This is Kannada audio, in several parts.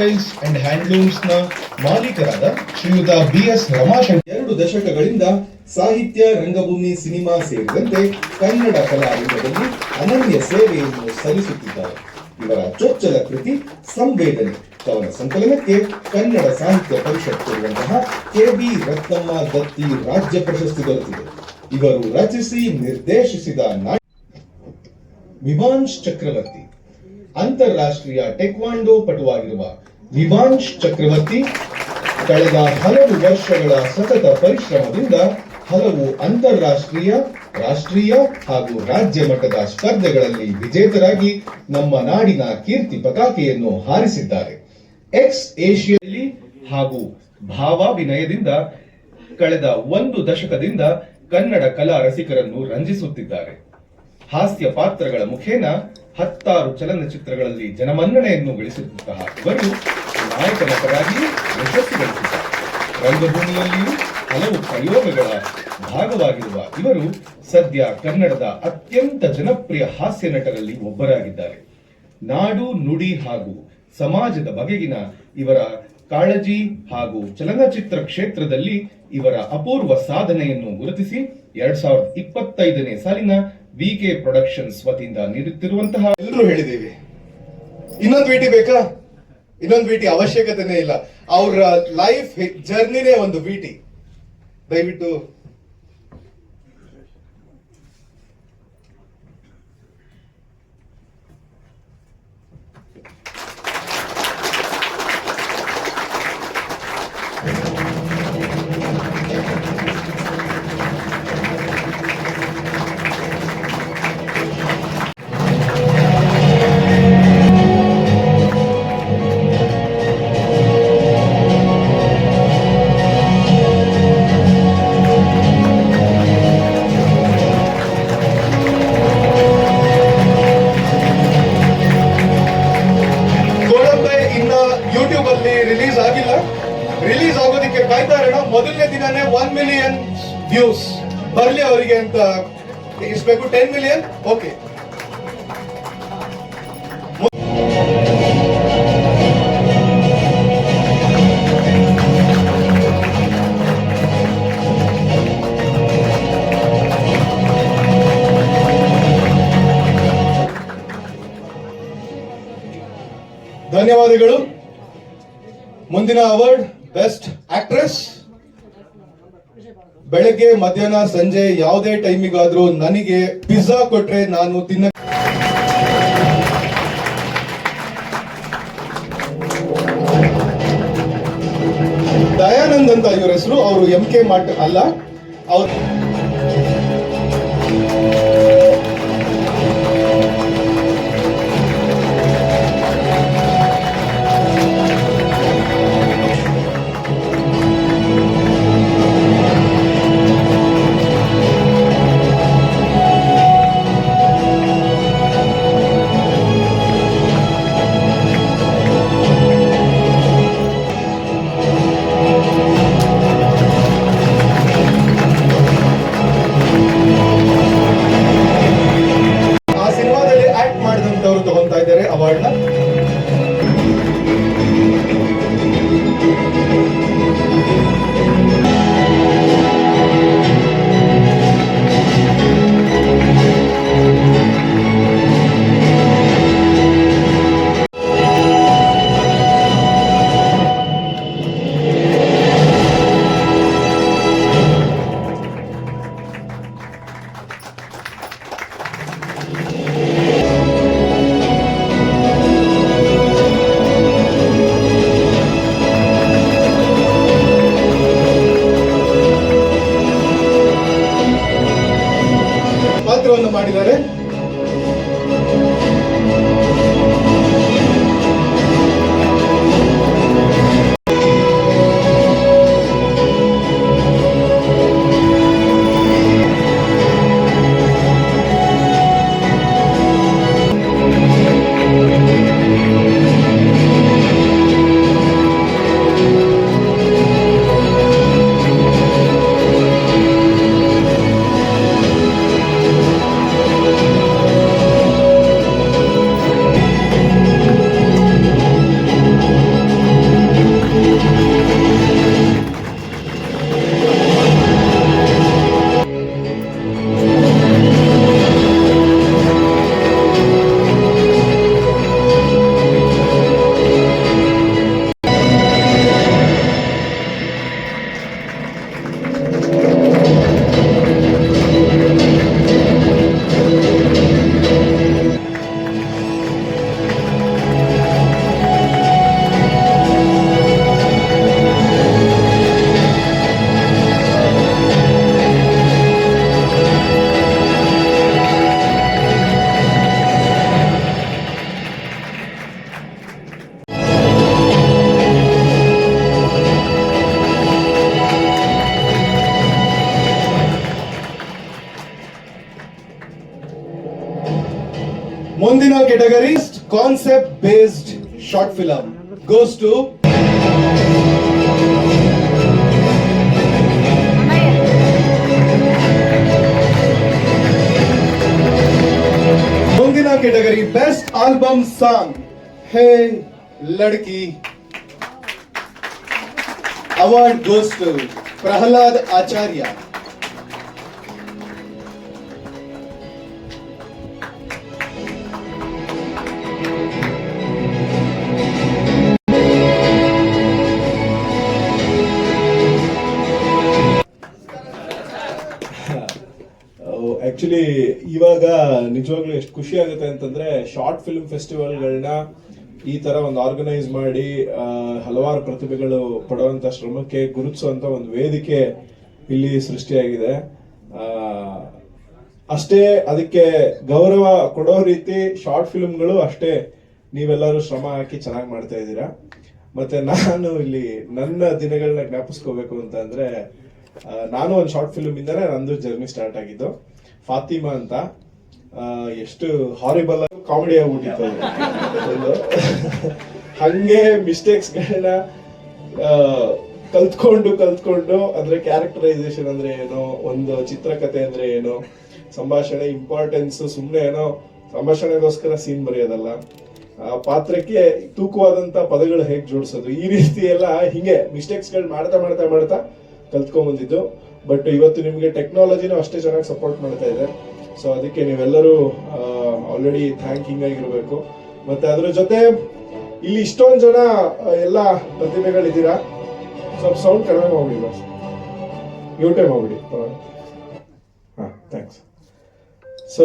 ಟೆಕ್ಸ್ಟೈಲ್ಸ್ ಅಂಡ್ ಹ್ಯಾಂಡ್ಲೂಮ್ಸ್ನ ಮಾಲೀಕರಾದ ಶ್ರೀಯುತ ಬಿ ಎಸ್ ಎರಡು ದಶಕಗಳಿಂದ ಸಾಹಿತ್ಯ, ರಂಗಭೂಮಿ, ಸಿನಿಮಾ ಸೇರಿದಂತೆ ಕನ್ನಡ ಕಲಾರಂಗದಲ್ಲಿ ಅನನ್ಯ ಸೇವೆಯನ್ನು ಸಲ್ಲಿಸುತ್ತಿದ್ದಾರೆ. ಇವರ ಚೊಚ್ಚಲ ಕೃತಿ ಸಂವೇದನೆ. ಕವನ ಸಂಕಲನಕ್ಕೆ ಕನ್ನಡ ಸಾಹಿತ್ಯ ಪರಿಷತ್ ಕೊಡುವಂತಹ ಕೆ ಬಿ ರತ್ನಮ್ಮ ದತ್ತಿ ರಾಜ್ಯ ಪ್ರಶಸ್ತಿ ದೊರೆತಿದೆ. ಇವರು ರಚಿಸಿ ನಿರ್ದೇಶಿಸಿದ ನಾಟ್ಯ ವಿಮಾನ್ಶ್ ಚಕ್ರವರ್ತಿ. ಅಂತಾರಾಷ್ಟ್ರೀಯ ಟೆಕ್ವಾಂಡೋ ಪಟುವಾಗಿರುವ ವಿವಾಂಶ್ ಚಕ್ರವರ್ತಿ ಕಳೆದ ಹಲವು ವರ್ಷಗಳ ಸತತ ಪರಿಶ್ರಮದಿಂದ ಹಲವು ಅಂತಾರಾಷ್ಟ್ರೀಯ, ರಾಷ್ಟ್ರೀಯ ಹಾಗೂ ರಾಜ್ಯ ಮಟ್ಟದ ಸ್ಪರ್ಧೆಗಳಲ್ಲಿ ವಿಜೇತರಾಗಿ ನಮ್ಮ ನಾಡಿನ ಕೀರ್ತಿ ಪತಾಕೆಯನ್ನು ಹಾರಿಸಿದ್ದಾರೆ. ಎಕ್ಸ್ ಏಷ್ಯಲ್ಲಿ ಹಾಗೂ ಭಾವಾಭಿನಯದಿಂದ ಕಳೆದ ಒಂದು ದಶಕದಿಂದ ಕನ್ನಡ ಕಲಾ ರಸಿಕರನ್ನು ರಂಜಿಸುತ್ತಿದ್ದಾರೆ. ಹಾಸ್ಯ ಪಾತ್ರಗಳ ಮುಖೇನ ಹತ್ತಾರು ಚಲನಚಿತ್ರಗಳಲ್ಲಿ ಜನಮನ್ನಣೆಯನ್ನು ಗಳಿಸುತ್ತಿದ್ದ ಇವರು ನಾಯಕ ನಟರಾಗಿ ಯಶಸ್ಸು ಗಳಿಸಿದ್ದಾರೆ ರಂಗಭೂಮಿಯಲ್ಲಿಯೂ ಹಲವು ಪ್ರಯೋಗಗಳ ಭಾಗವಾಗಿರುವ ಇವರು ಸದ್ಯ ಕನ್ನಡದ ಅತ್ಯಂತ ಜನಪ್ರಿಯ ಹಾಸ್ಯ ನಟರಲ್ಲಿ ಒಬ್ಬರಾಗಿದ್ದಾರೆ. ನಾಡು, ನುಡಿ ಹಾಗೂ ಸಮಾಜದ ಬಗೆಗಿನ ಇವರ ಕಾಳಜಿ ಹಾಗೂ ಚಲನಚಿತ್ರ ಕ್ಷೇತ್ರದಲ್ಲಿ ಇವರ ಅಪೂರ್ವ ಸಾಧನೆಯನ್ನು ಗುರುತಿಸಿ ಎರಡ್ ಸಾವಿರದ ಇಪ್ಪತ್ತೈದನೇ ಸಾಲಿನ ವಿಕೆ ಪ್ರೊಡಕ್ಷನ್ಸ್ ವತಿಯಿಂದ ನೀಡುತ್ತಿರುವಂತಹ ಎಲ್ಲರೂ ಹೇಳಿದ್ದೇವೆ. ಇನ್ನೊಂದು ಭೇಟಿ ಬೇಕಾ? ಇನ್ನೊಂದು ವಿಟಿ ಅವಶ್ಯಕತೆನೇ ಇಲ್ಲ. ಅವರ ಲೈಫ್ ಜರ್ನಿನೇ ಒಂದು ವಿಟಿ ದಯವಿಟ್ಟು ರಿಲೀಸ್ ಆಗಿಲ್ಲ. ರಿಲೀಸ್ ಆಗೋದಕ್ಕೆ ಕಾಯ್ತಾ ಇರೋಣ. ಮೊದಲನೇ ದಿನನೇ ಒನ್ ಮಿಲಿಯನ್ ವ್ಯೂಸ್ ಬರ್ಲಿ ಅವರಿಗೆ ಅಂತ. ಇಸ್ಬೇಕು ಟೆನ್ ಮಿಲಿಯನ್ ಓಕೆ ಮುಂದಿನ ಅವಾರ್ಡ್ ಬೆಸ್ಟ್ ಆಕ್ಟ್ರೆಸ್ ಬೆಳಗ್ಗೆ, ಮಧ್ಯಾಹ್ನ, ಸಂಜೆ ಯಾವುದೇ ಟೈಮಿಗಾದ್ರೂ ನನಗೆ ಪಿಜ್ಜಾ ಕೊಟ್ರೆ ನಾನು ತಿನ್ನ ದಯಾನಂದ್ ಅಂತ ಇವರ ಹೆಸರು. ಅವರು ಎಂ ಕೆ ಮಾಟ್ ಅಲ್ಲ. ಅವ್ರು ಪಾತ್ರವನ್ನು ಮಾಡಿದ್ದಾರೆ. ಮುಂದಿನ category concept based short film goes to ಮುಂದಿನ category best album song hey Ladki award goes to Prahlad Acharya ನಿಜವಾಗ್ಲೂ ಎಷ್ಟು ಖುಷಿ ಆಗುತ್ತೆ ಅಂತಂದ್ರೆ ಶಾರ್ಟ್ ಫಿಲ್ಮ್ ಫೆಸ್ಟಿವಲ್ಗಳನ್ನ ಈ ತರ ಒಂದು ಆರ್ಗನೈಸ್ ಮಾಡಿ ಹಲವಾರು ಪ್ರತಿಭೆಗಳು ಪಡುವಂತ ಶ್ರಮಕ್ಕೆ ಗುರುತಿಸುವಂತ ಒಂದು ವೇದಿಕೆ ಇಲ್ಲಿ ಸೃಷ್ಟಿಯಾಗಿದೆ. ಅಷ್ಟೇ ಅದಕ್ಕೆ ಗೌರವ ಕೊಡೋ ರೀತಿ ಶಾರ್ಟ್ ಫಿಲ್ಮ್ಗಳು ಅಷ್ಟೇ ನೀವೆಲ್ಲರೂ ಶ್ರಮ ಹಾಕಿ ಚೆನ್ನಾಗಿ ಮಾಡ್ತಾ ಇದ್ದೀರಾ. ಮತ್ತೆ ನಾನು ಇಲ್ಲಿ ನನ್ನ ದಿನಗಳನ್ನ ಜ್ಞಾಪಿಸ್ಕೋಬೇಕು ಅಂತ ಅಂದ್ರೆ ನಾನು ಒಂದು ಶಾರ್ಟ್ ಫಿಲ್ಮ್ ಇಂದಾನೆ ನಂದು ಜರ್ನಿ ಸ್ಟಾರ್ಟ್ ಆಗಿದ್ದು, ಫಾತಿಮಾ ಅಂತ. ಎಷ್ಟು ಹಾರಿಬಲ್ ಕಾಮಿಡಿ ಆಗ್ಬಿಟ್ಟಿತ್ತು ಹಂಗೆ ಮಿಸ್ಟೇಕ್ಸ್ ಗಳನ್ನ ಆ, ಕಲ್ತ್ಕೊಂಡು ಕಲ್ತ್ಕೊಂಡು ಅಂದ್ರೆ ಕ್ಯಾರೆಕ್ಟರೈಸೇಷನ್ ಅಂದ್ರೆ ಏನು ಒಂದು ಚಿತ್ರಕಥೆ ಅಂದ್ರೆ ಏನು ಸಂಭಾಷಣೆ ಇಂಪಾರ್ಟೆನ್ಸ್ ಸುಮ್ನೆ ಏನೋ ಸಂಭಾಷಣೆಗೋಸ್ಕರ ಸೀನ್ ಬರೆಯೋದಲ್ಲ. ಪಾತ್ರಕ್ಕೆ ತೂಕವಾದಂತ ಪದಗಳು ಹೇಗ್ ಜೋಡಿಸೋದು? ಈ ರೀತಿ ಎಲ್ಲ ಹಿಂಗೆ ಮಿಸ್ಟೇಕ್ಸ್ಗಳು ಮಾಡ್ತಾ ಮಾಡ್ತಾ ಮಾಡ್ತಾ ಕಲ್ತ್ಕೊಂಡ್ ಬಂದಿದ್ದು. ಬಟ್ ಇವತ್ತು ನಿಮ್ಗೆ ಟೆಕ್ನಾಲಜಿನೂ ಅಷ್ಟೇ ಚೆನ್ನಾಗಿ ಸಪೋರ್ಟ್ ಮಾಡ್ತಾ ಇದೆ. ಸೊ ಅದಕ್ಕೆ ನೀವೆಲ್ಲರೂ ಆಲ್ರೆಡಿ ಥ್ಯಾಂಕಿಂಗ್ ಆಗಿರಬೇಕು. ಮತ್ತೆ ಅದರ ಜೊತೆ, ಇಲ್ಲಿ ಇಷ್ಟೊಂದು ಜನ ಎಲ್ಲ ಪ್ರತಿಭೆಗಳಿದ್ದೀರಾ? ಸ್ವಲ್ಪ ಸೌಂಡ್ ಕಡಿಮೆ ಮಾಡಿಬಿಡಿ ಬಸ್ ಮ್ಯೂಟೇ ಮಾಡಿಬಿಡಿ ಹಾಂ ಥ್ಯಾಂಕ್ಸ್ ಸೊ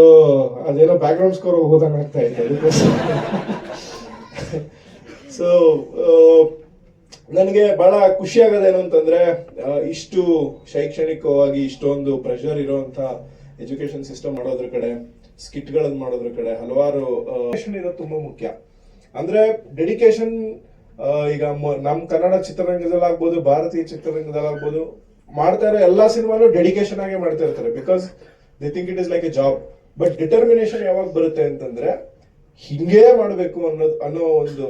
ಅದೇನೋ ಬ್ಯಾಕ್ ಗ್ರೌಂಡ್ ಸ್ಕೋರ್ ಹೋದಂಗೆ ಆಗ್ತಾ ಇತ್ತು ಅದಕ್ಕೋಸ್ಕರ ಸೊ ನನಗೆ ಬಹಳ ಖುಷಿ ಆಗೋದೇನು ಅಂತಂದ್ರೆ ಇಷ್ಟು ಶೈಕ್ಷಣಿಕವಾಗಿ ಇಷ್ಟೊಂದು ಪ್ರೆಷರ್ ಇರುವಂತ ಎಜುಕೇಶನ್ ಸಿಸ್ಟಮ್ ಮಾಡೋದ್ರ ಕಡೆ ಸ್ಕಿಟ್ ಗಳನ್ನ ಮಾಡೋದ್ರ ಕಡೆ, ಹಲವಾರು ಇರೋದು ತುಂಬಾ ಮುಖ್ಯ. ಅಂದ್ರೆ ಡೆಡಿಕೇಶನ್ ಈಗ ನಮ್ ಕನ್ನಡ ಚಿತ್ರರಂಗದಲ್ಲಾಗ್ಬೋದು ಭಾರತೀಯ ಚಿತ್ರರಂಗದಲ್ಲಾಗ್ಬೋದು ಮಾಡ್ತಾ ಇರೋ ಎಲ್ಲಾ ಸಿನಿಮಾನು ಡೆಡಿಕೇಶನ್ ಆಗಿ ಮಾಡ್ತಾ ಇರ್ತಾರೆ. Because they think it is like a job but determination ಯಾವಾಗ ಬರುತ್ತೆ ಅಂತಂದ್ರೆ, ಹಿಂಗೇ ಮಾಡಬೇಕು ಅನ್ನೋದು ಅನ್ನೋ ಒಂದು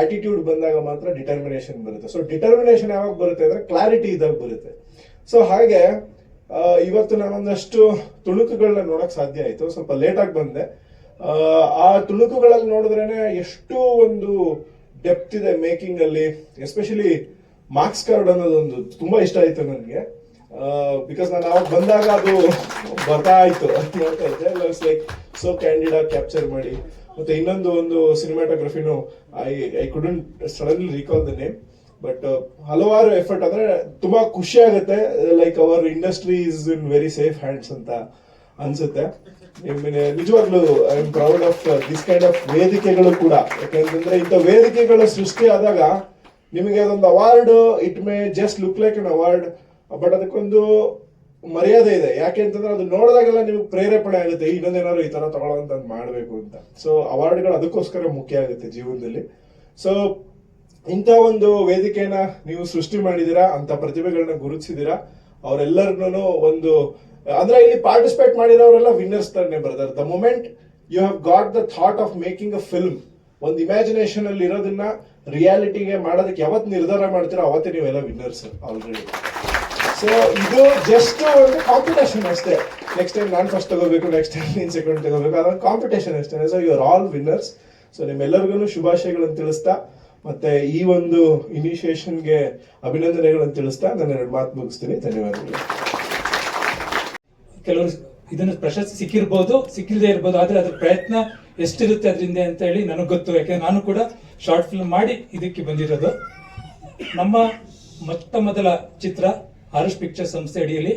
ಆಟಿಟ್ಯೂಡ್ ಬಂದಾಗ ಮಾತ್ರ ಡಿಟರ್ಮಿನೇಷನ್ ಬರುತ್ತೆ. ಸೊ ಡಿಟರ್ಮಿನೇಷನ್ ಯಾವಾಗ ಬರುತ್ತೆ ಅಂದ್ರೆ ಕ್ಲಾರಿಟಿ ಇದ್ದಾಗ ಬರುತ್ತೆ. ಸೊ ಹಾಗೆ ಇವತ್ತು ನಾನೊಂದಷ್ಟು ತುಣುಕುಗಳನ್ನ ನೋಡಕ್ ಸಾಧ್ಯ ಆಯ್ತು. ಸ್ವಲ್ಪ ಲೇಟ್ ಆಗಿ ಬಂದೆ. ಆ, ತುಣುಕುಗಳಲ್ಲಿ ನೋಡಿದ್ರೇನೆ ಎಷ್ಟು ಒಂದು ಡೆಪ್ತ್ ಇದೆ ಮೇಕಿಂಗ್ ಅಲ್ಲಿ ಎಸ್ಪೆಷಲಿ ಮಾರ್ಕ್ಸ್ ಕಾರ್ಡ್ ಅನ್ನೋದೊಂದು ತುಂಬಾ ಇಷ್ಟ ಆಯ್ತು ನನಗೆ. ಬಿಕಾಸ್ ನಾನು ಅವಾಗ ಬಂದಾಗ ಅದು ಬರ್ತಾ ಅದ್ ನೋಡ್ತಾ ಇದ್ದೆ. ಲೈಕ್ ಸೊ ಕ್ಯಾಂಡಿಡ್ ಆಗಿ ಕ್ಯಾಪ್ಚರ್ ಮಾಡಿ. ಮತ್ತೆ ಇನ್ನೊಂದು ಒಂದು ಸಿನಿಮಾಟೋಗ್ರಫಿನೂ I I couldn't suddenly recall the name but ಹಲವಾರು ಎಫರ್ಟ್ ಅಂದ್ರೆ ತುಂಬಾ ಖುಷಿ ಆಗುತ್ತೆ. Like our industry is in very safe hands ಅಂತ ಅನ್ಸುತ್ತೆ. ನಿಜವಾಗ್ಲೂ I am proud of this kind of ವೇದಿಕೆಗಳು ಕೂಡ. ಯಾಕಂತಂದ್ರೆ ಇಂಥ ವೇದಿಕೆಗಳು ಸೃಷ್ಟಿ ಆದಾಗ ನಿಮಗೆ ಅದೊಂದು award it may just look like an award but ಅದಕ್ಕೊಂದು ಮರ್ಯಾದೆ ಇದೆ. ಯಾಕೆ ಅಂತಂದ್ರೆ ಅದು ನೋಡಿದಾಗೆಲ್ಲ ನಿಮ್ಗೆ ಪ್ರೇರೇಪಣೆ ಆಗುತ್ತೆ. ಇನ್ನೊಂದೇನಾದ್ರು ಈ ತರ ತಗೊಳ್ಳೋಂತ ಮಾಡಬೇಕು ಅಂತ. ಸೊ ಅವಾರ್ಡ್ಗಳು ಅದಕ್ಕೋಸ್ಕರ ಮುಖ್ಯ ಆಗುತ್ತೆ ಜೀವನದಲ್ಲಿ. ಸೊ ಇಂಥ ಒಂದು ವೇದಿಕೆಯನ್ನ ನೀವು ಸೃಷ್ಟಿ ಮಾಡಿದಿರಾ ಅಂತ ಪ್ರತಿಭೆಗಳನ್ನ ಗುರುತಿಸಿದಿರಾ ಅವರೆಲ್ಲರನ್ನೂ ಒಂದು, ಅಂದ್ರೆ ಇಲ್ಲಿ ಪಾರ್ಟಿಸಿಪೇಟ್ ಮಾಡಿರೋರೆಲ್ಲ ವಿನ್ನರ್ಸ್ ತರನೇ ಬರ್ತಾರೆ the moment you have got the thought of making a film ಒಂದು ಇಮ್ಯಾಜಿನೇಷನ್ ಅಲ್ಲಿ ಇರೋದನ್ನ ರಿಯಾಲಿಟಿಗೆ ಮಾಡೋದಕ್ಕೆ ಯಾವತ್ತು ನಿರ್ಧಾರ ಮಾಡ್ತೀರೋ ಅವತ್ತೇ ನೀವೆಲ್ಲ ವಿನ್ನರ್ಸ್ ಆಲ್ರೆಡಿ ಸೊ ಇದು ಜಸ್ಟ್ ಒಂದು ಕಾಂಪಿಟೇಷನ್ ಅಷ್ಟೇ. ನೆಕ್ಸ್ಟ್ ಟೈಮ್ ನಾನು ಫಸ್ಟ್ ತಗೋಬೇಕು ನೆಕ್ಸ್ಟ್ ಟೈಮ್ ನೀನ್ ಸೆಕೆಂಡ್ ತಗೋಬೇಕು, ಅದೊಂದು ಕಾಂಪಿಟೇಷನ್ ಅಷ್ಟೇ. So you are all winners so ನಿಮ್ಮೆಲ್ಲರಿಗೂ ಶುಭಾಶಯಗಳನ್ನು ತಿಳಿಸ್ತಾ ಮತ್ತೆ ಈ ಒಂದು ಇನಿಶಿಯೇಷನ್ಗೆ ಅಭಿನಂದನೆಗಳನ್ನು ತಿಳಿಸ್ತಾ ನಾನು ಎರಡು ಮಾತು ಮುಗಿಸ್ತೀನಿ. ಧನ್ಯವಾದಗಳು. ಕೆಲವರು ಇದನ್ನು ಪ್ರಶಸ್ತಿ ಸಿಕ್ಕಿರ್ಬೋದು, ಸಿಕ್ಕಿಲ್ಲದೆ ಇರ್ಬೋದು, ಆದ್ರೆ ಅದ್ರ ಪ್ರಯತ್ನ ಎಷ್ಟಿರುತ್ತೆ ಅದರಿಂದ ಅಂತ ಹೇಳಿ ನನಗೆ ಗೊತ್ತು. ಯಾಕಂದ್ರೆ ನಾನು ಕೂಡ ಶಾರ್ಟ್ ಫಿಲ್ಮ್ ಮಾಡಿ ಇದಕ್ಕೆ ಬಂದಿರೋದು. ನಮ್ಮ ಮೊಟ್ಟ ಮೊದಲ ಚಿತ್ರ ಹರಿಶ್ ಪಿಕ್ಚರ್ ಸಂಸ್ಥೆ ಅಡಿಯಲ್ಲಿ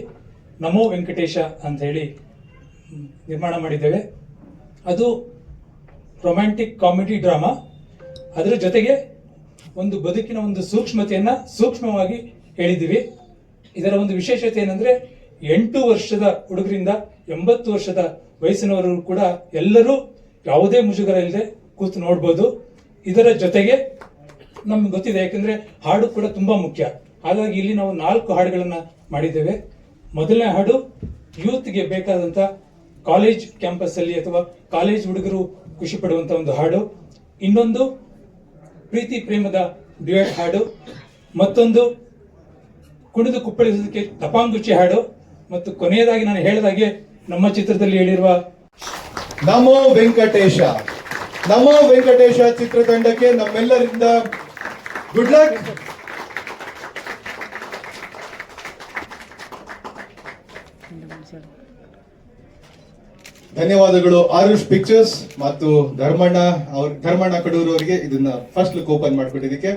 ನಮೋ ವೆಂಕಟೇಶ ಅಂತ ಹೇಳಿ ನಿರ್ಮಾಣ ಮಾಡಿದ್ದೇವೆ. ಅದು ರೊಮ್ಯಾಂಟಿಕ್ ಕಾಮಿಡಿ ಡ್ರಾಮಾ ಅದರ ಜೊತೆಗೆ ಒಂದು ಬದುಕಿನ ಒಂದು ಸೂಕ್ಷ್ಮತೆಯನ್ನ ಸೂಕ್ಷ್ಮವಾಗಿ ಹೇಳಿದ್ದೀವಿ. ಇದರ ಒಂದು ವಿಶೇಷತೆ ಏನಂದ್ರೆ, ಎಂಟು ವರ್ಷದ ಹುಡುಗರಿಂದ ಎಂಬತ್ತು ವರ್ಷದ ವಯಸ್ಸಿನವರು ಕೂಡ ಎಲ್ಲರೂ ಯಾವುದೇ ಮುಜುಗರ ಇಲ್ಲದೆ ಕೂತು ನೋಡ್ಬೋದು. ಇದರ ಜೊತೆಗೆ ನಮ್ಗೆ ಗೊತ್ತಿದೆ, ಯಾಕಂದ್ರೆ ಹಾಡು ಕೂಡ ತುಂಬಾ ಮುಖ್ಯ. ಹಾಗಾಗಿ ಇಲ್ಲಿ ನಾವು ನಾಲ್ಕು ಹಾಡುಗಳನ್ನ ಮಾಡಿದ್ದೇವೆ. ಮೊದಲನೇ ಹಾಡು ಯೂತ್ಗೆ ಬೇಕಾದಂತ ಕಾಲೇಜ್ ಕ್ಯಾಂಪಸ್ ಅಲ್ಲಿ ಅಥವಾ ಕಾಲೇಜ್ ಹುಡುಗರು ಖುಷಿ ಪಡುವಂತ ಒಂದು ಹಾಡು. ಇನ್ನೊಂದು ಪ್ರೀತಿ ಪ್ರೇಮದ ಡ್ಯುಯೆಟ್ ಹಾಡು, ಮತ್ತೊಂದು ಕುಣಿದು ಕುಪ್ಪಳಿಸೋದಕ್ಕೆ ತಪಾಂಗುಚಿ ಹಾಡು, ಮತ್ತು ಕೊನೆಯದಾಗಿ ನಾನು ಹೇಳಿದಾಗೆ ನಮ್ಮ ಚಿತ್ರದಲ್ಲಿ ಹೇಳಿರುವ ನಮೋ ವೆಂಕಟೇಶ ನಮೋ ವೆಂಕಟೇಶ ಚಿತ್ರತಂಡಕ್ಕೆ ನಮ್ಮೆಲ್ಲರಿಂದ ಗುಡ್ ಲಕ್ ಧನ್ಯವಾದಗಳು ಆರುಷ್ ಪಿಕ್ಚರ್ಸ್ ಮತ್ತು ಧರ್ಮಣ್ಣ ಅವ್ರ ಧರ್ಮಣ್ಣ ಕಡೂರು ಅವರಿಗೆ ಇದನ್ನ ಫಸ್ಟ್ ಲುಕ್ ಓಪನ್ ಮಾಡ್ಕೊಟ್ಟಿದ್ದಕ್ಕೆ.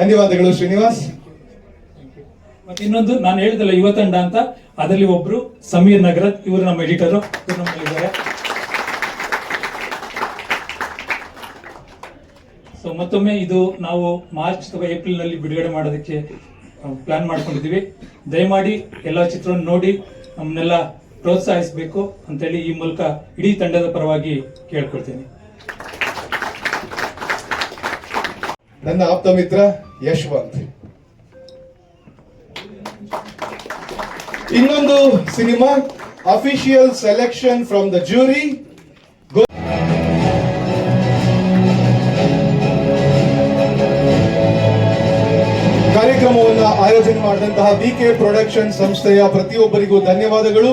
ಧನ್ಯವಾದಗಳು ಶ್ರೀನಿವಾಸ್. ಮತ್ತೆ ಇನ್ನೊಂದು ನಾನು ಹೇಳಿದಲ್ಲ ಯುವ ತಂಡ ಅಂತ. ಅದರಲ್ಲಿ ಒಬ್ರು ಸಮೀರ್ ನಗರ, ಇವರು ನಮ್ಮ ಎಡಿಟರ್ ನಮ್ಮಲ್ಲಿದ್ದಾರೆ ಸೊ ಮತ್ತೊಮ್ಮೆ ಇದು ನಾವು ಮಾರ್ಚ್ ಅಥವಾ ಏಪ್ರಿಲ್ನಲ್ಲಿ ಬಿಡುಗಡೆ ಮಾಡೋದಕ್ಕೆ ಪ್ಲಾನ್ ಮಾಡ್ಕೊಂಡಿದ್ದೀವಿ. ದಯಮಾಡಿ ಎಲ್ಲ ಚಿತ್ರವನ್ನು ನೋಡಿ, ನಮ್ಮನ್ನೆಲ್ಲ ಪ್ರೋತ್ಸಾಹಿಸಬೇಕು ಅಂತೇಳಿ ಈ ಮೂಲಕ ಇಡೀ ತಂಡದ ಪರವಾಗಿ ಕೇಳ್ಕೊಳ್ತೀನಿ. ನನ್ನ ಆಪ್ತ ಮಿತ್ರ ಯಶವಂತ್. ಇನ್ನೊಂದು cinema, official selection from the jury. ಕಾರ್ಯಕ್ರಮವನ್ನು ಆಯೋಜನೆ ಮಾಡಿದಂತಹ ವಿ ಕೆ ಪ್ರೊಡಕ್ಷನ್ ಸಂಸ್ಥೆಯ ಪ್ರತಿಯೊಬ್ಬರಿಗೂ ಧನ್ಯವಾದಗಳು.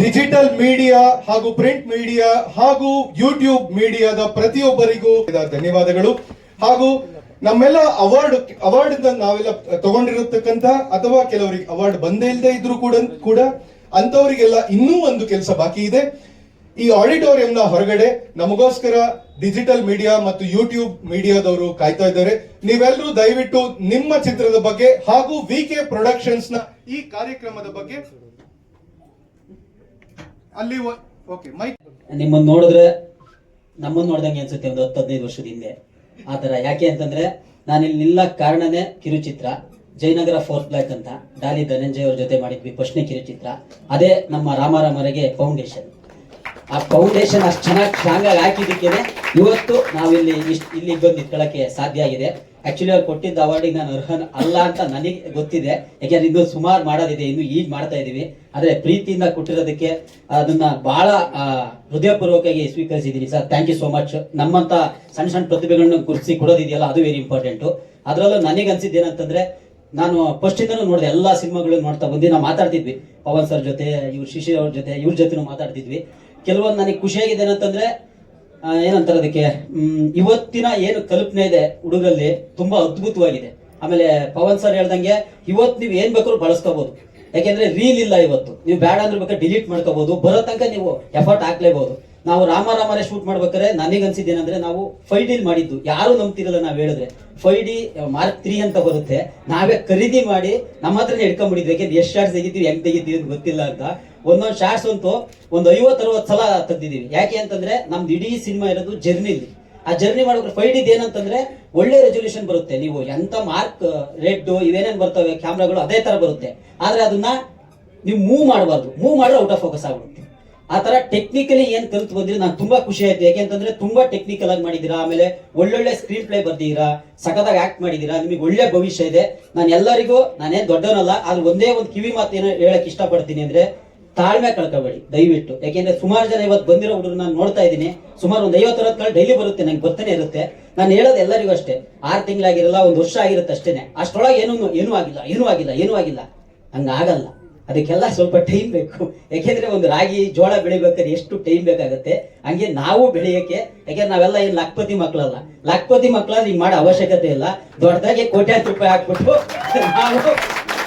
ಡಿಜಿಟಲ್ ಮೀಡಿಯಾ ಹಾಗೂ ಪ್ರಿಂಟ್ ಮೀಡಿಯಾ ಹಾಗೂ ಯೂಟ್ಯೂಬ್ ಮೀಡಿಯಾದ ಪ್ರತಿಯೊಬ್ಬರಿಗೂ ಧನ್ಯವಾದಗಳು. ಹಾಗೂ ನಮ್ಮೆಲ್ಲ ಅವಾರ್ಡ್ ಅವಾರ್ಡ್ ನಾವೆಲ್ಲ ತಗೊಂಡಿರತಕ್ಕಂತ ಅಥವಾ ಕೆಲವರಿಗೆ ಅವಾರ್ಡ್ ಬಂದೇ ಇಲ್ಲದೆ ಇದ್ರು ಕೂಡ ಕೂಡ ಅಂತವರಿಗೆಲ್ಲ ಇನ್ನೂ ಒಂದು ಕೆಲಸ ಬಾಕಿ ಇದೆ. ಈ ಆಡಿಟೋರಿಯಂನ ಹೊರಗಡೆ ನಮಗೋಸ್ಕರ ಡಿಜಿಟಲ್ ಮೀಡಿಯಾ ಮತ್ತು ಯೂಟ್ಯೂಬ್ ಮೀಡಿಯಾದವರು ಕಾಯ್ತಾ ಇದ್ದಾರೆ. ನೀವೆಲ್ಲರೂ ದಯವಿಟ್ಟು ನಿಮ್ಮ ಚಿತ್ರದ ಬಗ್ಗೆ ಹಾಗೂ ವಿ ಕೆ ಪ್ರೊಡಕ್ಷನ್ಸ್ನ ಈ ಕಾರ್ಯಕ್ರಮದ ಬಗ್ಗೆ ಅಲ್ಲಿ ಓಕೆ ಮೈಕ್ ನಿಮ್ಮನ್ನ ನೋಡಿದ್ರೆ ನಮ್ಮನ್ನ ನೋಡ್ದಂಗೆ ಅನ್ಸುತ್ತೆ ಒಂದು ಹತ್ತು ಹದಿನೈದು ವರ್ಷದ ಹಿಂದೆ. ಆ ಯಾಕೆ ಅಂತಂದ್ರೆ ನಾನು ಇಲ್ಲಿ ನಿಲ್ಲಕ್ ಕಾರಣನೇ ಕಿರುಚಿತ್ರ. ಜಯನಗರ ಫೋರ್ತ್ ಬ್ಲಾಕ್ ಅಂತ ಡಾಲಿ ಧನಂಜಯ ಅವ್ರ ಜೊತೆ ಮಾಡಿದ್ವಿ ಪ್ರಶ್ನೆ ಕಿರುಚಿತ್ರ. ಅದೇ ನಮ್ಮ ರಾಮಾರಾಮರಿಗೆ ಫೌಂಡೇಶನ್ ಆ ಫೌಂಡೇಶನ್ ಅಷ್ಟು ಚೆನ್ನಾಗಿ ಸ್ಟ್ರಾಂಗ್ ಆಗಿ ಹಾಕಿದ್ದಕ್ಕೆ ಇವತ್ತು ನಾವಿಲ್ಲಿ ಇಲ್ಲಿ ಬಂದು ನಿಂತ್ಕೊಳ್ಳೋಕೆ ಸಾಧ್ಯ ಆಗಿದೆ. ಆಕ್ಚುಲಿ ಅವ್ರು ಕೊಟ್ಟಿದ್ದ ಅವಾರ್ಡಿಗೆ ನಾನು ಅರ್ಹನ್ ಅಲ್ಲ ಅಂತ ನನಗೆ ಗೊತ್ತಿದೆ. ಯಾಕೆಂದ್ರೆ ಇದು ಸುಮಾರು ಮಾಡೋದಿದೆ, ಇನ್ನು ಈಗ ಮಾಡ್ತಾ ಇದ್ದೀವಿ ಆದ್ರೆ ಪ್ರೀತಿಯಿಂದ ಕೊಟ್ಟಿರೋದಕ್ಕೆ ಅದನ್ನ ಬಹಳ ಹೃದಯಪೂರ್ವಕವಾಗಿ ಸ್ವೀಕರಿಸಿದೀನಿ sir. Thank you so much ನಮ್ಮಂತ ಸಣ್ಣ ಸಣ್ಣ ಪ್ರತಿಭೆಗಳನ್ನ ಗುರುತಿಸಿ ಕೊಡೋದಿದೆಯಲ್ಲ, ಅದು ವೆರಿ ಇಂಪಾರ್ಟೆಂಟು ಅದರಲ್ಲೂ ನನಗೆ ಅನ್ಸಿದ್ದು ಏನಂತಂದ್ರೆ, ನಾನು ಫಸ್ಟ್ ಇಂದನೂ ನೋಡಿದೆ, ಎಲ್ಲ ಸಿನಿಮಾಗಳು ನೋಡ್ತಾ ಬಂದು ನಾವು ಮಾತಾಡ್ತಿದ್ವಿ. ಪವನ್ ಸರ್ ಜೊತೆ, ಇವ್ರ ಶಿಶಿರ್ ಅವ್ರ ಜೊತೆ, ಇವ್ರ ಜೊತೆನೂ ಮಾತಾಡ್ತಿದ್ವಿ. ಕೆಲವೊಂದು ನನಗೆ ಖುಷಿಯಾಗಿದೆ ಏನಂತಂದ್ರೆ ಏನಂತಾರೆ ಅದಕ್ಕೆ? ಇವತ್ತಿನ ಏನು ಕಲ್ಪನೆ ಇದೆ ಹುಡುಗರಲ್ಲಿ ತುಂಬಾ ಅದ್ಭುತವಾಗಿದೆ. ಆಮೇಲೆ ಪವನ್ ಸರ್ ಹೇಳ್ದಂಗೆ, ಇವತ್ತು ನೀವು ಏನ್ ಬೇಕಾದ್ರೂ ಬಳಸ್ಕೋಬಹುದು ಯಾಕೆಂದ್ರೆ ರೀಲ್ ಇಲ್ಲ ಇವತ್ತು. ನೀವು ಬೇಡ ಅಂದ್ರೆ ಬೇಕಾದ್ರೆ ಡಿಲೀಟ್ ಮಾಡ್ಕೋಬಹುದು ಬರೋ ತನಕ ನೀವು ಎಫರ್ಟ್ ಹಾಕ್ಲೇಬಹುದು ನಾವು ರಾಮ ರಾಮನೇ ಶೂಟ್ ಮಾಡ್ಬೇಕಾದ್ರೆ ನನಗೆ ಅನ್ಸಿದ್ದೇನಂದ್ರೆ ನಾವು ಫೈವ್ ಡಿಲ್ ಮಾಡಿದ್ದು. ಯಾರು ನಂಬ್ತಿರಲ್ಲ ನಾವು ಹೇಳಿದ್ರೆ. ಫೈವ್ ಡಿ ಮಾರ್ಕ್ ತ್ರೀ ಅಂತ ಬರುತ್ತೆ. ನಾವೇ ಖರೀದಿ ಮಾಡಿ ನಮ್ಮ ಹತ್ರನೇ ಇಟ್ಕೊಂಡ್ಬಿಟ್ಟಿದ್ವಿ ಯಾಕೆಂದ್ರೆ ಎಷ್ಟು ಶಾರ್ಟ್ ತೆಗಿತೀವಿ, ಹೆಂಗ್ ತೆಗಿತೀವಿ ಅಂತ ಗೊತ್ತಿಲ್ಲ ಅಂತ. ಒಂದೊಂದು ಶಾರ್ಟ್ಸ್ ಅಂತೂ ಒಂದು ಐವತ್ತು, ಅರವತ್ತು ಸಲ ತಂದಿದ್ದೀವಿ ಯಾಕೆ ಅಂತಂದ್ರೆ ನಮ್ದು ಇಡೀ ಸಿನಿಮಾ ಇರೋದು ಜರ್ನಿಲಿ ಆ ಜರ್ನಿ ಮಾಡೋಕೆ ಫೈಡ್ ಏನಂತಂದ್ರೆ ಒಳ್ಳೆ ರೆಸೊಲ್ಯೂಷನ್ ಬರುತ್ತೆ. ನೀವು ಎಂತ ಮಾರ್ಕ್ ರೆಡ್ ಇವೇನೇನು ಬರ್ತವೆ ಕ್ಯಾಮ್ರಾಗಳು ಅದೇ ತರ ಬರುತ್ತೆ. ಆದ್ರೆ ಅದನ್ನ ನೀವು ಮೂವ್ ಮಾಡಬಾರ್ದು. ಮೂವ್ ಮಾಡಿದ್ರೆ ಔಟ್ ಆಫ್ ಫೋಕಸ್ ಆಗ್ಬಿಡುತ್ತೆ. ಆ ತರ ಟೆಕ್ನಿಕಲಿ ಏನ್ ಕಲ್ತು ಬಂದಿರಿ ನಾನು ತುಂಬಾ ಖುಷಿ ಆಯ್ತು. ಯಾಕೆಂತಂದ್ರೆ ತುಂಬಾ ಟೆಕ್ನಿಕಲ್ ಆಗಿ ಮಾಡಿದೀರಾ ಆಮೇಲೆ ಒಳ್ಳೊಳ್ಳೆ ಸ್ಕ್ರೀನ್ ಪ್ಲೇ ಬರ್ದಿದ್ದೀರಾ, ಸಖತ್ತಾಗಿ ಆಕ್ಟ್ ಮಾಡಿದೀರಾ ನಿಮಗೆ ಒಳ್ಳೆ ಭವಿಷ್ಯ ಇದೆ. ನಾನು ಎಲ್ಲರಿಗೂ ನಾನೇನ್ ದೊಡ್ಡವನಲ್ಲ, ಆದ್ರೆ ಒಂದೇ ಒಂದು ಕಿವಿ ಮಾತು ಏನೋ ಹೇಳಕ್ ಇಷ್ಟಪಡ್ತೀನಿ ಅಂದ್ರೆ ತಾಳ್ಮೆ ಕಳ್ಕೊಬೇಡಿ, ದಯವಿಟ್ಟು. ಯಾಕೆಂದ್ರೆ ಸುಮಾರು ಜನ ಇವತ್ತು ಬಂದಿರೋ ಹುಡುಗರು ನಾನು ನೋಡ್ತಾ ಇದ್ದೀನಿ. ಸುಮಾರು ಒಂದು ಐವತ್ತು ಕಾಲ ಡೈಲಿ ಬರುತ್ತೆ, ನಂಗೆ ಬರ್ತಾನೆ ಇರುತ್ತೆ. ನಾನು ಹೇಳೋದು ಎಲ್ಲರಿಗೂ ಅಷ್ಟೇ. ಆರು ತಿಂಗಳಾಗಿರಲ್ಲ, ಒಂದು ವರ್ಷ ಆಗಿರುತ್ತೆ ಅಷ್ಟೇನೆ. ಅಷ್ಟೊಳಗೆ ಏನೂ ಏನೂ ಆಗಿಲ್ಲ ಏನೂ ಆಗಿಲ್ಲ ಏನೂ ಆಗಿಲ್ಲ. ಹಂಗಾಗಲ್ಲ ಅದಕ್ಕೆಲ್ಲ ಸ್ವಲ್ಪ ಟೈಮ್ ಬೇಕು. ಯಾಕೆಂದ್ರೆ ಒಂದು ರಾಗಿ, ಜೋಳ ಬೆಳಿಬೇಕಾದ್ರೆ ಎಷ್ಟು ಟೈಮ್ ಬೇಕಾಗುತ್ತೆ? ಹಂಗೆ ನಾವು ಬೆಳೆಯಕ್ಕೆ, ಯಾಕೆಂದ್ರೆ ನಾವೆಲ್ಲ ಏನ್ ಲಕ್ಪತಿ ಮಕ್ಕಳಲ್ಲ. ಲಕ್ಪತಿ ಮಕ್ಕಳ ನೀವು ಮಾಡೋ ಅವಶ್ಯಕತೆ ಇಲ್ಲ. ದೊಡ್ಡದಾಗಿ ಕೋಟ್ಯಾಂತರ ರೂಪಾಯಿ ಹಾಕ್ಬಿಟ್ಟು ನಾವು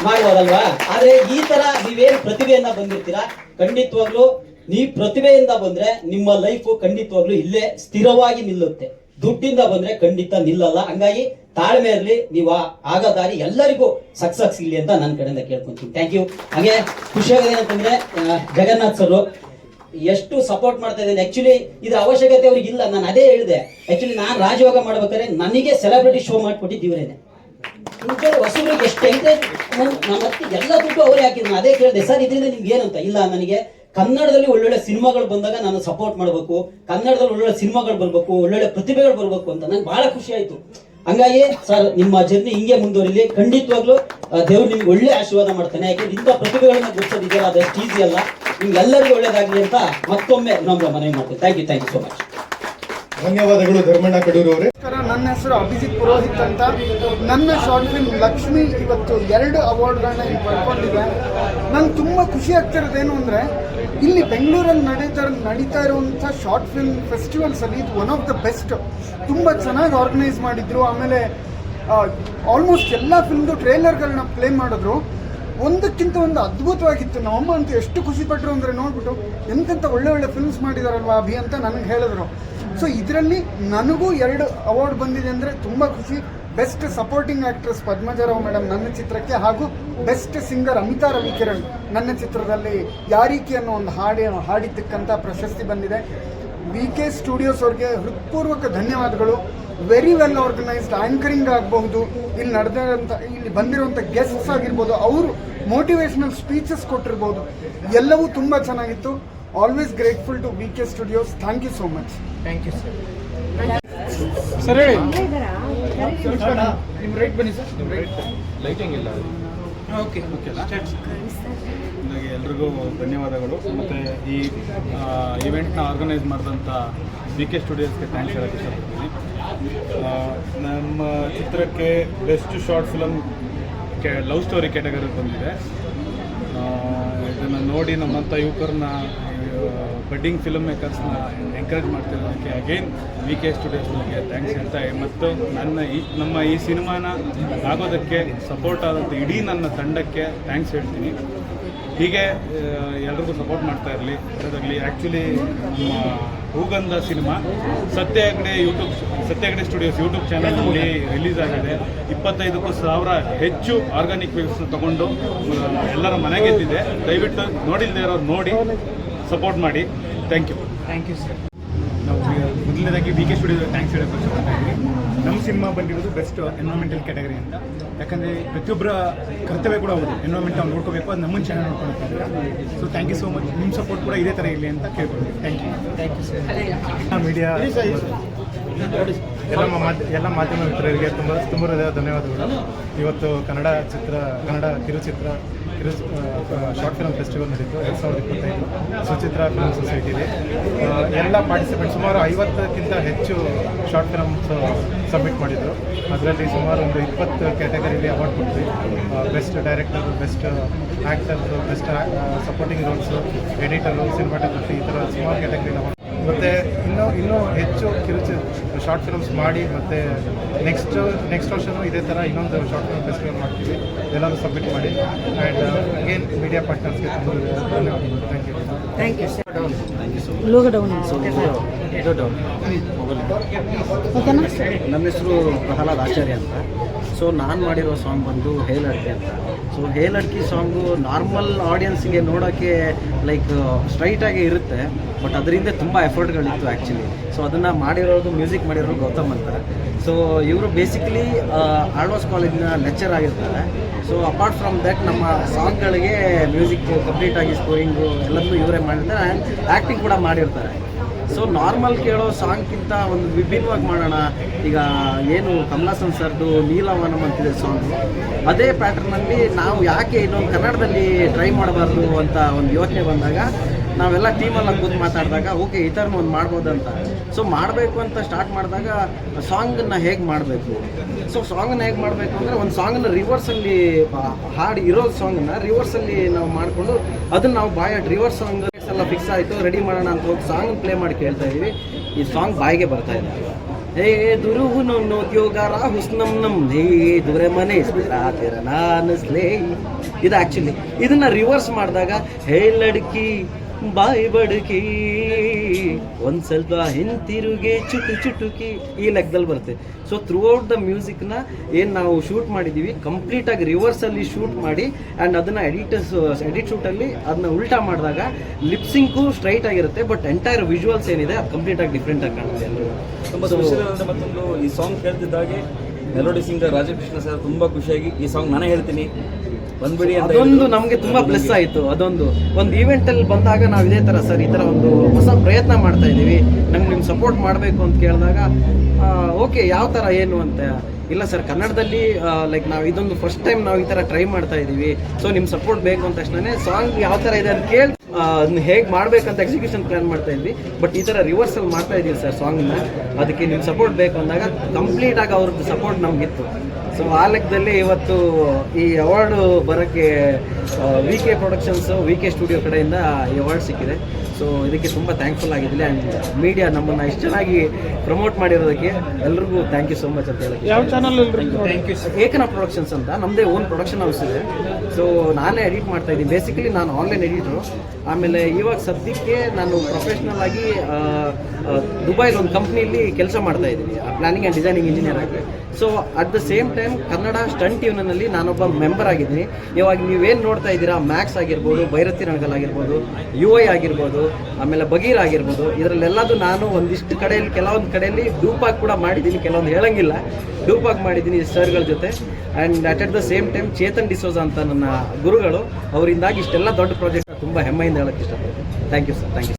ಮಾಡ್ಬೋದಲ್ವಾ? ಆದ್ರೆ ಈ ತರ ನೀವೇನು ಪ್ರತಿಭೆಯನ್ನ ಬಂದಿರ್ತೀರಾ? ಖಂಡಿತವಾಗ್ಲೂ ನೀ ಪ್ರತಿಭೆಯಿಂದ ಬಂದ್ರೆ ನಿಮ್ಮ ಲೈಫ್ ಖಂಡಿತವಾಗ್ಲೂ ಇಲ್ಲೇ ಸ್ಥಿರವಾಗಿ ನಿಲ್ಲುತ್ತೆ. ದುಡ್ಡಿಂದ ಬಂದ್ರೆ ಖಂಡಿತ ನಿಲ್ಲಲ್ಲ. ಹಂಗಾಗಿ ತಾಳ್ಮೆ ಇರಲಿ. ನೀವು ಆಗ ದಾರಿ ಎಲ್ಲರಿಗೂ ಸಕ್ಸಸ್ ಇಲ್ಲಿ ಅಂತ ನನ್ನ ಕಡೆಯಿಂದ ಕೇಳ್ಕೊಂತೀನಿ. ಥ್ಯಾಂಕ್ ಯು ಹಾಗೆ ಖುಷಿಯಾಗಿದೆ ಏನಂತಂದ್ರೆ ಜಗನ್ನಾಥ್ ಸರ್ ಎಷ್ಟು ಸಪೋರ್ಟ್ ಮಾಡ್ತಾ ಇದ್ದೇನೆ. ಆಕ್ಚುಲಿ ಇದ್ರ ಅವಶ್ಯಕತೆ ಅವ್ರಿಗೆ ಇಲ್ಲ ನಾನು ಅದೇ ಹೇಳಿದೆ. ಆಕ್ಚುಲಿ ನಾನು ರಾಜಯೋಗ ಮಾಡ್ಬೇಕಾದ್ರೆ ನನಗೆ ಸೆಲೆಬ್ರಿಟಿ ಶೋ ಇವರೇನೆ. ನಿಜವಾಗ್ಲೂ ಹೊಸಬ್ರಿಗೆ ಎಷ್ಟು ನನ್ನ ನಮ್ಮ ಹತ್ರ ಎಲ್ಲ ದುಡ್ಡು ಅವರೇ ಹಾಕಿದ್ರು. ಅದೇ ಕೇಳಿದೆ, ಸರ್, ಇದರಿಂದ ನಿಮ್ಗೆ ಏನಂತ? ಇಲ್ಲ, ನನಗೆ ಕನ್ನಡದಲ್ಲಿ ಒಳ್ಳೊಳ್ಳೆ ಸಿನಿಮಾಗಳು ಬಂದಾಗ ನಾನು ಸಪೋರ್ಟ್ ಮಾಡಬೇಕು. ಕನ್ನಡದಲ್ಲಿ ಒಳ್ಳೊಳ್ಳೆ ಸಿನಿಮಾಗಳು ಬರಬೇಕು, ಒಳ್ಳೊಳ್ಳೆ ಪ್ರತಿಭೆಗಳು ಬರಬೇಕು ಅಂತ ನಂಗೆ ಬಹಳ ಖುಷಿ ಆಯಿತು. ಹಂಗಾಗಿ, ಸರ್, ನಿಮ್ಮ ಜರ್ನಿ ಹಿಂಗೆ ಮುಂದುವರಿಲಿ. ಖಂಡಿತವಾಗ್ಲೂ ದೇವ್ರು ನಿಮ್ಗೆ ಒಳ್ಳೆ ಆಶೀರ್ವಾದ ಮಾಡ್ತಾನೆ. ಯಾಕೆ, ಇಂಥ ಪ್ರತಿಭೆಗಳನ್ನ ಗುರುತಿಸೋದಿದೆಯಲ್ಲ, ಅದಷ್ಟು ಈಸಿ ಅಲ್ಲ? ನಿಮ್ಗೆಲ್ಲರಿಗೂ ಒಳ್ಳೇದಾಗಲಿ ಅಂತ ಮತ್ತೊಮ್ಮೆ ನಮ್ಮ ಮನವಿ ಮಾಡ್ತೀನಿ. Thank you thank you so much ಧನ್ಯವಾದಗಳು ಧರ್ಮಣ್ಣ ಕಡೂರು ಅವರೇ. ನನ್ನ ಹೆಸರು ಅಭಿಜಿತ್ ಪುರೋಹಿತ್ ಅಂತ. ನನ್ನ ಶಾರ್ಟ್ ಫಿಲ್ಮ್ ಲಕ್ಷ್ಮಿ ಇವತ್ತು ಎರಡು ಅವಾರ್ಡ್ಗಳನ್ನ ಇಲ್ಲಿ ಪಡ್ಕೊಂಡಿದೆ. ನಂಗೆ ತುಂಬ ಖುಷಿ ಆಗ್ತಿರೋದೇನು ಅಂದರೆ, ಇಲ್ಲಿ ಬೆಂಗಳೂರಲ್ಲಿ ನಡೀತಾ ನಡೀತಾ ಇರುವಂಥ ಶಾರ್ಟ್ ಫಿಲ್ಮ್ ಫೆಸ್ಟಿವಲ್ಸಲ್ಲಿ ಇದು ಒನ್ ಆಫ್ ದ ಬೆಸ್ಟ್ ತುಂಬ ಚೆನ್ನಾಗಿ ಆರ್ಗನೈಸ್ ಮಾಡಿದ್ರು. ಆಮೇಲೆ ಆಲ್ಮೋಸ್ಟ್ ಎಲ್ಲ ಫಿಲ್ಮ್ದು ಟ್ರೇಲರ್ಗಳನ್ನ ಪ್ಲೇ ಮಾಡಿದ್ರು. ಒಂದಕ್ಕಿಂತ ಒಂದು ಅದ್ಭುತವಾಗಿತ್ತು. ನಮ್ಮಮ್ಮ ಅಂತ ಎಷ್ಟು ಖುಷಿ ಪಟ್ಟರು ಅಂದರೆ ನೋಡ್ಬಿಟ್ಟು, ಎಂತೆಂಥ ಒಳ್ಳೆ ಒಳ್ಳೆ ಫಿಲ್ಮ್ಸ್ ಮಾಡಿದಾರಲ್ವಾ ಅಭಿ ಅಂತ ನನಗೆ ಹೇಳಿದ್ರು. ಸೊ ಇದರಲ್ಲಿ ನನಗೂ ಎರಡು ಅವಾರ್ಡ್ ಬಂದಿದೆ ಅಂದರೆ ತುಂಬ ಖುಷಿ. Best supporting actress Padmaja Rao madam ನನ್ನ ಚಿತ್ರಕ್ಕೆ ಹಾಗೂ ಬೆಸ್ಟ್ ಸಿಂಗರ್ ಅಮಿತಾ ರವಿಕಿರಣ್ ನನ್ನ ಚಿತ್ರದಲ್ಲಿ ಯಾರೀಕಿ ಅನ್ನೋ ಒಂದು ಹಾಡಿ ಹಾಡಿದ್ದಕ್ಕಂಥ ಪ್ರಶಸ್ತಿ ಬಂದಿದೆ. ವಿ ಕೆ ಸ್ಟುಡಿಯೋಸ್ ಅವ್ರಿಗೆ ಹೃತ್ಪೂರ್ವಕ ಧನ್ಯವಾದಗಳು. ವೆರಿ ವೆಲ್ ಆರ್ಗನೈಸ್ಡ್ ಆಂಕರಿಂಗ್ ಆಗಬಹುದು. ಇಲ್ಲಿ ನಡೆದಿರೋಂಥ ಇಲ್ಲಿ ಬಂದಿರುವಂಥ ಗೆಸ್ಟ್ಸ್ ಆಗಿರ್ಬೋದು, ಅವರು ಮೋಟಿವೇಶ್ನಲ್ ಸ್ಪೀಚಸ್ ಕೊಟ್ಟಿರ್ಬೋದು. ಎಲ್ಲವೂ ತುಂಬ ಚೆನ್ನಾಗಿತ್ತು. Always grateful to V K studios thank you so much thank you sir sir ಹೇಳಿ. ನಿಮ್ಮ ರೈಟ್ ಬನ್ನಿ ಸರ್ ನಿಮ್ಮ ರೈಟ್ ಲೈಟಿಂಗ್ ಇಲ್ಲ. ಓಕೆ ಹಾಗಾಗಿ ಎಲ್ರಿಗೂ ಧನ್ಯವಾದಗಳು. ಮತ್ತು ಈ ಇವೆಂಟ್ನ ಆರ್ಗನೈಸ್ ಮಾಡಿದಂಥ ಬಿ ಕೆ ಸ್ಟುಡಿಯೋಸ್ಗೆ ಥ್ಯಾಂಕ್ಸ್ ಹೇಳಕ್ಕೆ ಇಷ್ಟಪಡ್ತೀನಿ. ನಮ್ಮ ಚಿತ್ರಕ್ಕೆ ಬೆಸ್ಟ್ ಶಾರ್ಟ್ ಫಿಲಮ್ ಕೆ ಲವ್ ಸ್ಟೋರಿ ಕ್ಯಾಟಗರಿ ಬಂದಿದೆ. ಇದನ್ನು ನೋಡಿ ನಮ್ಮಂಥ ಯುವಕರನ್ನ ಬಡ್ಡಿಂಗ್ ಫಿಲಮ್ ಮೇಕರ್ಸ್ನ ಎಂಕರೇಜ್ ಮಾಡ್ತಿರೋದಕ್ಕೆ ಅಗೇನ್ ವಿ ಕೆ ಸ್ಟುಡಿಯೋಸ್ಗೆ ಥ್ಯಾಂಕ್ಸ್ ಹೇಳ್ತಾ ಮತ್ತು ನನ್ನ ಈ, ನಮ್ಮ ಈ ಸಿನಿಮಾನ ಆಗೋದಕ್ಕೆ ಸಪೋರ್ಟ್ ಆದಂಥ ಇಡೀ ನನ್ನ ತಂಡಕ್ಕೆ ಥ್ಯಾಂಕ್ಸ್ ಹೇಳ್ತೀನಿ. ಹೀಗೆ ಎಲ್ರಿಗೂ ಸಪೋರ್ಟ್ ಮಾಡ್ತಾ ಇರಲಿ ಅದರಲ್ಲಿ ಆ್ಯಕ್ಚುಲಿ ನಮ್ಮ ಹೂಗಂಧ cinema Satya Hegde YouTube Satya Hegde studios YouTube ಚಾನಲ್ನಲ್ಲಿ ರಿಲೀಸ್ ಆಗಿದೆ. ಇಪ್ಪತ್ತೈದಕ್ಕೂ ಸಾವಿರ ಹೆಚ್ಚು ಆರ್ಗಾನಿಕ್ ವ್ಯೂಸ್ ತಗೊಂಡು ಎಲ್ಲರ ಮನೆಗೆದ್ದಿದೆ. ದಯವಿಟ್ಟು ನೋಡಿಲ್ಲದೆ ಇರೋರು ನೋಡಿ. ಸಪೋರ್ಟ್ ಮಾಡಿ. Thank you thank you sir ನಾವು ಮೊದಲನೇದಾಗಿ ವಿ ಕೆ ಸ್ಟುಡಿಯೋ ಥ್ಯಾಂಕ್ಸ್ ಹೇಳೋಕೆ ಇಷ್ಟಪಡ್ತಾ ಇದ್ದೀವಿ. ನಮ್ಮ ಸಿನಿಮಾ ಬಂದಿರೋದು ಬೆಸ್ಟ್ ಎನ್ವೈರ್ಮೆಂಟಲ್ ಕ್ಯಾಟಗರಿ ಅಂತ. ಯಾಕಂದರೆ ಪ್ರತಿಯೊಬ್ಬರ ಕರ್ತವ್ಯ ಕೂಡ ಹೌದು. ಎನ್ವೈರ್ಮೆಂಟ್ ನಾವು ನೋಡ್ಕೋಬೇಕು ಅದು ನಮ್ಮನ್ನು ಚೆನ್ನಾಗಿ ನೋಡ್ಕೊಳ್ತೀವಿ so thank you so much ನಿಮ್ಮ ಸಪೋರ್ಟ್ ಕೂಡ ಇದೇ ಥರ ಇರಲಿ ಅಂತ ಕೇಳ್ಕೊಳ್ತೀವಿ thank you thank you sir media ಎಲ್ಲ ಮಾಧ್ಯ ಎಲ್ಲ ಮಾಧ್ಯಮ ಮಿತ್ರರಿಗೆ ತುಂಬ ತುಂಬ ಹೃದಯ ಧನ್ಯವಾದಗಳು. ಇವತ್ತು ಕನ್ನಡ ಚಿತ್ರ ಕನ್ನಡ ಕಿರುಚಿತ್ರ ಶಾರ್ಟ್ ಫಿಲ್ಮ್ ಫೆಸ್ಟಿವಲ್ ನಡೀತು, ಎರಡು ಸಾವಿರದ ಇಪ್ಪತ್ತೈದು. ಸುಚಿತ್ರ ಫಿಲ್ಮ್ ಸೊಸೈಟಿಲಿ ಎಲ್ಲ ಪಾರ್ಟಿಸಿಪೆಂಟ್ ಸುಮಾರು ಐವತ್ತಕ್ಕಿಂತ ಹೆಚ್ಚು ಶಾರ್ಟ್ ಫಿಲ್ಮ್ಸ್ ಸಬ್ಮಿಟ್ ಮಾಡಿದ್ರು. ಅದರಲ್ಲಿ ಸುಮಾರು ಒಂದು ಇಪ್ಪತ್ತು ಕ್ಯಾಟಗರಿಲಿ ಅವಾರ್ಡ್ ಕೊಡ್ತೀವಿ best director best actors best supporting roles editor cinematography ಈ ಥರ ಸುಮಾರು ಕ್ಯಾಟಗರಿಲಿ ಅವಾರ್ಡ್ ಮತ್ತು ಇನ್ನೂ ಇನ್ನೂ ಹೆಚ್ಚು ಕಿರುಚಿ ಶಾರ್ಟ್ ಫಿಲ್ಮ್ಸ್ ಮಾಡಿ ಮತ್ತು ನೆಕ್ಸ್ಟ್ ನೆಕ್ಸ್ಟ್ ವರ್ಷನು ಇದೇ ಥರ ಇನ್ನೊಂದು ಶಾರ್ಟ್ ಫಿಲ್ಮ್ ಫೆಸ್ಟಿವಲ್ ಮಾಡ್ತೀವಿ ಎಲ್ಲರೂ ಸಬ್ಮಿಟ್ ಮಾಡಿ ಆ್ಯಂಡ್ ಅಗೇನ್ ಮೀಡಿಯಾ ಪಾರ್ಟ್ನರ್ಸ್ಗೆ ತುಂಬ ಧನ್ಯವಾದಗಳು ಥ್ಯಾಂಕ್ ಯು ನಮ್ಮ ಹೆಸರು ಪ್ರಹ್ಲಾದ್ ಆಚಾರ್ಯ ಅಂತ ಸೊ ನಾನು ಮಾಡಿರೋ ಸಾಂಗ್ ಬಂದು ಹೇ ಲಡ್ಕಿ ಅಂತ so hey Ladki song normal ಆಡಿಯನ್ಸ್ಗೆ ನೋಡೋಕ್ಕೆ ಲೈಕ್ ಸ್ಟ್ರೈಟಾಗಿ ಇರುತ್ತೆ ಬಟ್ ಅದರಿಂದ ತುಂಬ ಎಫರ್ಟ್ಗಳಿತ್ತು ಆ್ಯಕ್ಚುಲಿ ಸೊ ಅದನ್ನು ಮಾಡಿರೋದು ಮ್ಯೂಸಿಕ್ ಮಾಡಿರೋದು ಗೌತಮ್ ಅಂತ ಸೊ ಇವರು ಬೇಸಿಕಲಿ ಆಳ್ವಾಸ್ ಕಾಲೇಜಿನ ಲೆಕ್ಚರ್ ಆಗಿರ್ತಾರೆ. ಸೊ ಅಪಾರ್ಟ್ ಫ್ರಮ್ ದಟ್ ನಮ್ಮ ಸಾಂಗ್ಗಳಿಗೆ ಮ್ಯೂಸಿಕ್ ಕಂಪ್ಲೀಟಾಗಿ ಸ್ಕೋರಿಂಗು ಎಲ್ಲದನ್ನೂ ಇವರೇ ಮಾಡಿರ್ತಾರೆ ಆ್ಯಂಡ್ ಆ್ಯಕ್ಟಿಂಗ್ ಕೂಡ ಮಾಡಿರ್ತಾರೆ. ಸೊ ನಾರ್ಮಲ್ ಕೇಳೋ ಸಾಂಗ್ಗಿಂತ ಒಂದು ವಿಭಿನ್ನವಾಗಿ ಮಾಡೋಣ. ಈಗ ಏನು ಕಮಲಾಸನ್ ಸರ್ದು ನೀಲವನಂ ಅಂತಿದೆ ಸಾಂಗು ಅದೇ ಪ್ಯಾಟರ್ನಲ್ಲಿ ನಾವು ಯಾಕೆ ಇನ್ನೊಂದು ಕನ್ನಡದಲ್ಲಿ ಟ್ರೈ ಮಾಡಬಾರ್ದು ಅಂತ ಒಂದು ಯೋಚನೆ ಬಂದಾಗ ನಾವೆಲ್ಲ ಟೀಮಲ್ಲಿ ಕೂತು ಮಾತಾಡಿದಾಗ, ಓಕೆ, ಈ ಥರನೂ ಒಂದು ಮಾಡ್ಬೋದಂತ ಸೊ ಮಾಡಬೇಕು ಅಂತ ಸ್ಟಾರ್ಟ್ ಮಾಡಿದಾಗ ಸಾಂಗನ್ನು ಹೇಗೆ ಮಾಡಬೇಕು? ಸೊ ಸಾಂಗನ್ನು ಹೇಗೆ ಮಾಡಬೇಕು ಅಂದರೆ ಒಂದು ಸಾಂಗನ್ನು ರಿವರ್ಸಲ್ಲಿ ಹಾಡು ಇರೋ ಸಾಂಗನ್ನು ರಿವರ್ಸಲ್ಲಿ ನಾವು ಮಾಡಿಕೊಂಡು ಅದನ್ನು ನಾವು ಬಾಯ್ ರಿವರ್ಸ್ ಸಾಂಗ್ ಫಿಕ್ಸ್ ಆಯಿತು ರೆಡಿ ಮಾಡೋಣ ಅಂತ ಹೋಗಿ ಸಾಂಗ್ ಪ್ಲೇ ಮಾಡಿ ಕೇಳ್ತಾ ಇದ್ದೀವಿ ಈ ಸಾಂಗ್ ಬಾಯಿಗೆ ಬರ್ತಾ ಇದೆ. ಹೇ ದುರುಹು ನೋದ್ಯೋಗಾರ ಹುಸ್ನಂ ನಮ್ ಹೇ ದುರೆ ಮನೆ ನಾನು ಇದು ಆ್ಯಕ್ಚುಲಿ ಇದನ್ನ ರಿವರ್ಸ್ ಮಾಡಿದಾಗ, ಹೇ ಲಡ್ಕಿ ಬಾಯಿ ಬಡುಕಿ. ಒಂದ್ ಸ್ವಲ್ಪ ಹಿಂತಿರುಗಿ ಚುಟು ಚುಟುಕಿ ಈ ಲೆಕ್ಕದಲ್ಲಿ ಬರುತ್ತೆ. ಸೊ ಥ್ರೂ ಔಟ್ ದ ಮ್ಯೂಸಿಕ್ನ ಏನು ನಾವು ಶೂಟ್ ಮಾಡಿದ್ದೀವಿ ಕಂಪ್ಲೀಟಾಗಿ ರಿವರ್ಸಲ್ಲಿ ಶೂಟ್ ಮಾಡಿ ಆ್ಯಂಡ್ ಅದನ್ನು ಎಡಿಟರ್ಸ್ ಎಡಿಟ್ ಶೂಟಲ್ಲಿ ಅದನ್ನ ಉಲ್ಟಾ ಮಾಡಿದಾಗ ಲಿಪ್ಸಿಂಕು ಸ್ಟ್ರೈಟ್ ಆಗಿರುತ್ತೆ ಬಟ್ ಎಂಟೈರ್ ವಿಜುವಲ್ಸ್ ಏನಿದೆ ಅದು ಕಂಪ್ಲೀಟಾಗಿ ಡಿಫ್ರೆಂಟ್ ಆಗಿ ಕಾಣುತ್ತೆ. ತುಂಬ ಮತ್ತೊಂದು ಈ ಸಾಂಗ್ ಕೇಳ್ತಿದ್ದಾಗೆ ಮೆಲೋಡಿ ಸಿಂಗರ್ ರಾಜಕೃಷ್ಣ ಸರ್ ತುಂಬ ಖುಷಿಯಾಗಿ ಈ ಸಾಂಗ್ ನಾನೇ ಹೇಳ್ತೀನಿ. ಬಂದ್ಬಿಡಿ ಅದೊಂದು. ನಮಗೆ ತುಂಬಾ ಪ್ಲಸ್ ಆಯಿತು. ಅದೊಂದು ಒಂದು ಈವೆಂಟ್ ಅಲ್ಲಿ ಬಂದಾಗ ನಾವು ಇದೇ ತರ ಸರ್ ಈ ತರ ಒಂದು ಹೊಸ ಪ್ರಯತ್ನ ಮಾಡ್ತಾ ಇದ್ದೀವಿ. ನಂಗೆ ನಿಮ್ಗೆ ಸಪೋರ್ಟ್ ಮಾಡಬೇಕು ಅಂತ ಕೇಳಿದಾಗ ಓಕೆ ಯಾವ ತರ ಏನು ಅಂತ. ಇಲ್ಲ ಸರ್ ಕನ್ನಡದಲ್ಲಿ ಲೈಕ್ ನಾವು ಇದೊಂದು ಫಸ್ಟ್ ಟೈಮ್ ನಾವು ಈ ತರ ಟ್ರೈ ಮಾಡ್ತಾ ಇದ್ದೀವಿ. ಸೊ ನಿಮ್ಮ ಸಪೋರ್ಟ್ ಬೇಕು ಅಂತ ತಕ್ಷಣ ಸಾಂಗ್ ಯಾವ ತರ ಇದೆ ಅಂತ ಕೇಳಿ ಅದನ್ನ ಹೇಗೆ ಮಾಡ್ಬೇಕಂತ ಎಕ್ಸಿಕ್ಯೂಷನ್ ಪ್ಲ್ಯಾನ್ ಮಾಡ್ತಾ ಇದ್ವಿ. ಬಟ್ ಈ ಥರ ರಿವರ್ಸಲ್ ಮಾಡ್ತಾ ಇದ್ದೀವಿ ಸರ್ ಸಾಂಗ್ನ ಅದಕ್ಕೆ ನಿಮ್ಮ ಸಪೋರ್ಟ್ ಬೇಕು ಅಂದಾಗ ಕಂಪ್ಲೀಟಾಗಿ ಅವ್ರದ್ದು ಸಪೋರ್ಟ್ ನಮಗಿತ್ತು. ಸೊ ಆ ಲೆಕ್ಕದಲ್ಲಿ ಇವತ್ತು ಈ ಅವಾರ್ಡು ಬರೋಕ್ಕೆ V K productions V K studio ಕಡೆಯಿಂದ ಈ ಅವಾರ್ಡ್ ಸಿಕ್ಕಿದೆ. ಸೊ ಇದಕ್ಕೆ ತುಂಬ ಥ್ಯಾಂಕ್ಫುಲ್ ಆಗಿದ್ದೀನಿ ಆ್ಯಂಡ್ ಮೀಡಿಯಾ ನಮ್ಮನ್ನು ಇಷ್ಟು ಚೆನ್ನಾಗಿ ಪ್ರಮೋಟ್ ಮಾಡಿರೋದಕ್ಕೆ ಎಲ್ರಿಗೂ ಥ್ಯಾಂಕ್ ಯು ಸೋ ಮಚ್ ಅಂತ ಹೇಳಿ ಯಾವ ಚಾನಲ್ ಏಕನ ಪ್ರೊಡಕ್ಷನ್ಸ್ ಅಂತ ನಮ್ಮದೇ ಓನ್ ಪ್ರೊಡಕ್ಷನ್ ಹೌಸ್ ಇದೆ. ಸೊ ನಾನೇ ಎಡಿಟ್ ಮಾಡ್ತಾ ಇದ್ದೀನಿ. ಬೇಸಿಕಲಿ ನಾನು ಆನ್ಲೈನ್ ಎಡಿಟ್ರು ಆಮೇಲೆ ಇವಾಗ ಸದ್ಯಕ್ಕೆ ನಾನು ಪ್ರೊಫೆಷ್ನಲ್ ಆಗಿ ದುಬೈಲಿ ಒಂದು ಕಂಪ್ನಿಯಲ್ಲಿ ಕೆಲಸ ಮಾಡ್ತಾ ಇದ್ದೀನಿ. ಪ್ಲಾನಿಂಗ್ ಆ್ಯಂಡ್ ಡಿಸೈನಿಂಗ್ ಇಂಜಿನಿಯರ್ ಆಗಿ. So at the same time Kannada stunt ಟ್ಯೂನಲ್ಲಿ ನಾನೊಬ್ಬ ಮೆಂಬರ್ ಆಗಿದ್ದೀನಿ. ಇವಾಗ ನೀವೇನು ನೋಡ್ತಾ ಇದ್ದೀರಾ? ಮ್ಯಾಕ್ಸ್ ಆಗಿರ್ಬೋದು ಭೈರತಿ ರಣಗಲ್ ಆಗಿರ್ಬೋದು ಯು ಐ ಆಗಿರ್ಬೋದು, ಆಮೇಲೆ ಬಗೀರ್ ಆಗಿರ್ಬೋದು ಇದರಲ್ಲೆಲ್ಲದೂ ನಾನು ಒಂದಿಷ್ಟು ಕಡೆಯಲ್ಲಿ, ಕೆಲವೊಂದು ಕಡೆಯಲ್ಲಿ ಡೂಪಾಗಿ ಕೂಡ ಮಾಡಿದ್ದೀನಿ. ಕೆಲವೊಂದು ಹೇಳಂಗಿಲ್ಲ. ಡೂಪಾಗಿ ಮಾಡಿದ್ದೀನಿ ಸರ್ಗಳ ಜೊತೆ. And at at the same time Chetan D'Souza ಅಂತ ನನ್ನ ಗುರುಗಳು, ಅವರಿಂದಾಗಿ ಇಷ್ಟೆಲ್ಲ ದೊಡ್ಡ ಪ್ರಾಜೆಕ್ಟ್ ತುಂಬ ಹೆಮ್ಮೆಯಿಂದ ಹೇಳೋಕ್ಕೆ ಇಷ್ಟಪಡ್ತೀನಿ. Thank you sir thank you